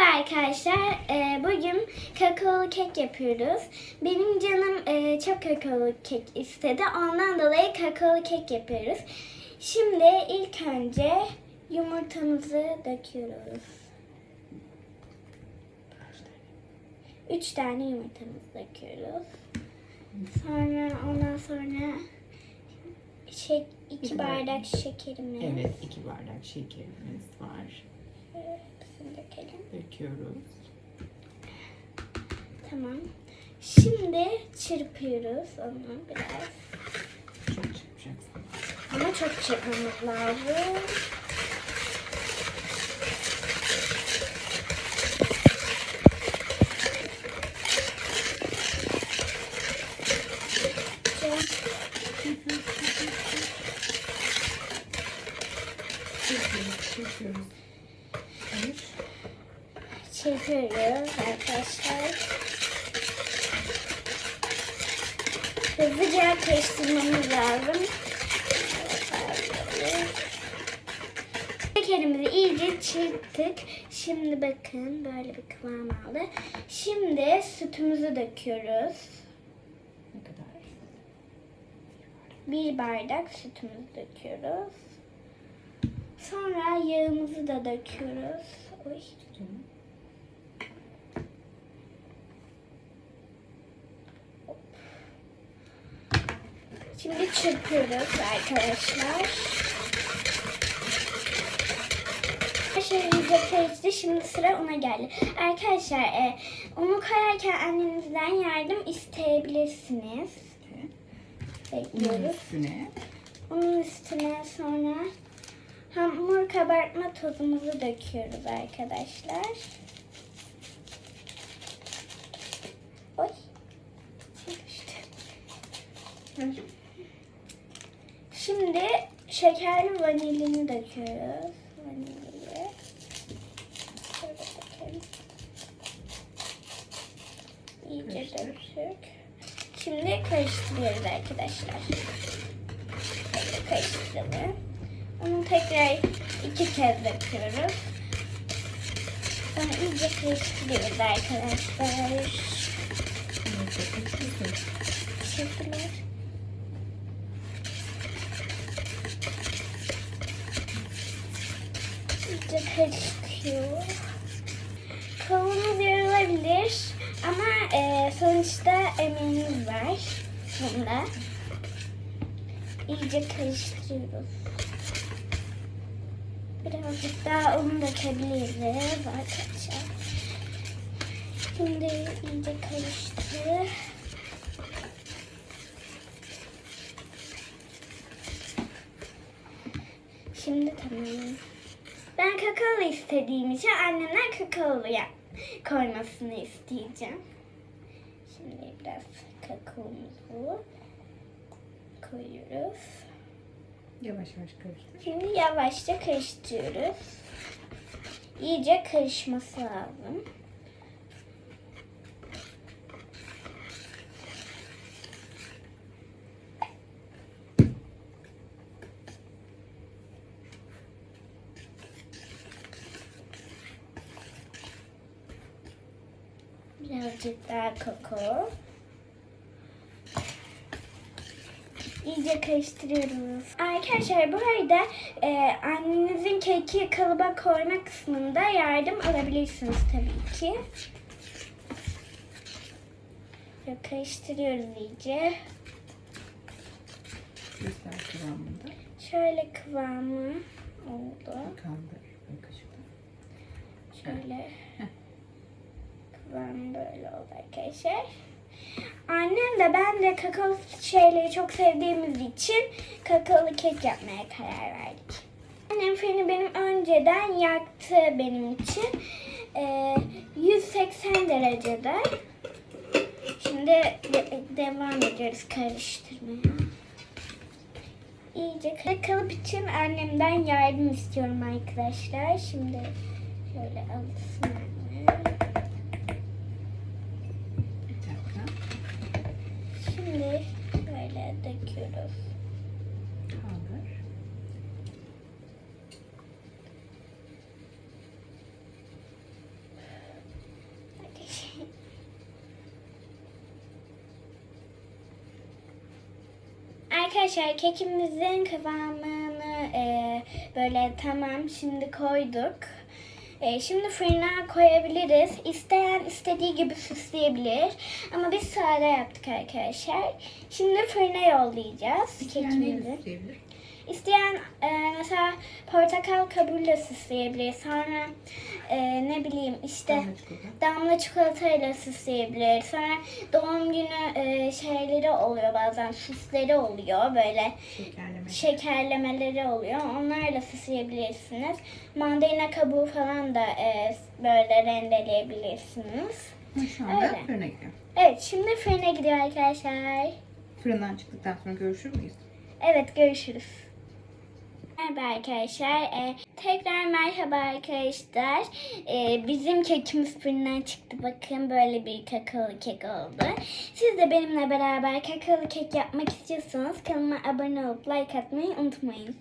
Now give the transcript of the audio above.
Merhaba arkadaşlar. Ee, bugün kakaolu kek yapıyoruz. Benim canım e, çok kakaolu kek istedi. Ondan dolayı kakaolu kek yapıyoruz. Şimdi ilk önce yumurtamızı döküyoruz. Üç tane yumurtamızı döküyoruz. Sonra ondan sonra şey, iki bardak. şekerimiz. Evet, iki bardak şekerimiz var. Hepsini dökelim. Döküyoruz. Tamam. Şimdi çırpıyoruz onu biraz. Çok çırpacaksın. Ama çok çırpmamız lazım. Çırpıyoruz, çırpıyoruz. Evet. Çırpıyoruz arkadaşlar. Hızlıca karıştırmamız lazım. Şekerimizi iyice çırptık. Şimdi bakın böyle bir kıvam aldı. Şimdi sütümüzü döküyoruz. Ne kadar? Bir bardak sütümüzü döküyoruz. Sonra yağımızı da döküyoruz. Oy. Canım. Şimdi çırpıyoruz arkadaşlar. Şey iyice karıştı. Şimdi sıra una geldi. Arkadaşlar e, unu koyarken annenizden yardım isteyebilirsiniz. Bekliyoruz. üstüne Onun üstüne sonra hamur kabartma tozumuzu döküyoruz arkadaşlar. Oy. Düştü. Şimdi şekerli vanilini döküyoruz. Vanilya. Şöyle dökelim. İyice döktük. Şimdi karıştırıyoruz arkadaşlar. Karıştıralım. Onu tekrar iki kez döküyoruz. Sonra iyice karıştırıyoruz arkadaşlar. Teşekkürler. İyice karıştırıyor. Kavanoz yorulabilir ama e, sonuçta emeğimiz var bunda. İyice karıştırıyoruz. Birazcık daha un dökebiliriz arkadaşlar. Şimdi iyice karıştır. Şimdi tamam. Ben kakaolu istediğim için annemden kakaolu koymasını isteyeceğim. Şimdi biraz kakaomuzu koyuyoruz. Yavaş yavaş karıştır. Şimdi yavaşça karıştırıyoruz. İyice karışması lazım. Birazcık daha kakao. İyice karıştırıyoruz. Arkadaşlar bu arada e, annenizin keki kalıba koyma kısmında yardım alabilirsiniz tabii ki. Şöyle karıştırıyoruz iyice. Göster kıvamında. Şöyle kıvamı oldu. Kaldır. Şöyle kıvamı böyle oldu arkadaşlar. Annem de ben de kakao şeyleri çok sevdiğimiz için kakaolu kek yapmaya karar verdik. Annem fırını benim önceden yaktı benim için. Ee, 180 derecede. Şimdi de- devam ediyoruz karıştırmaya. İyice kalıp için annemden yardım istiyorum arkadaşlar. Şimdi şöyle alsın annem. Bir dakika. Şimdi böyle döküyoruz. Kaldır. Arkadaşlar kekimizin kıvamını e, böyle tamam şimdi koyduk. E, şimdi fırına koyabiliriz. İsteyen istediği gibi süsleyebilir. Ama biz sade yaptık arkadaşlar. Şimdi fırına yollayacağız Yani kekimizi. süsleyebilir? İsteyen e, mesela portakal kabuğuyla süsleyebilir. Sonra e, ne bileyim işte Damla çikolata. damla çikolatayla süsleyebilir. Sonra doğum günü e, şeyleri oluyor bazen süsleri oluyor böyle Şekerleme. şekerlemeleri oluyor. Onlarla süsleyebilirsiniz. Mandalina kabuğu falan da e, böyle rendeleyebilirsiniz. Şu anda Öyle. fırına gidiyor. Evet şimdi fırına gidiyor arkadaşlar. Fırından çıktıktan sonra görüşür müyüz? Evet görüşürüz. Merhaba arkadaşlar. Ee, tekrar merhaba arkadaşlar. Ee, bizim kekimiz fırından çıktı. Bakın böyle bir kakaolu kek oldu. Siz de benimle beraber kakaolu kek yapmak istiyorsanız kanalıma abone olup like atmayı unutmayın.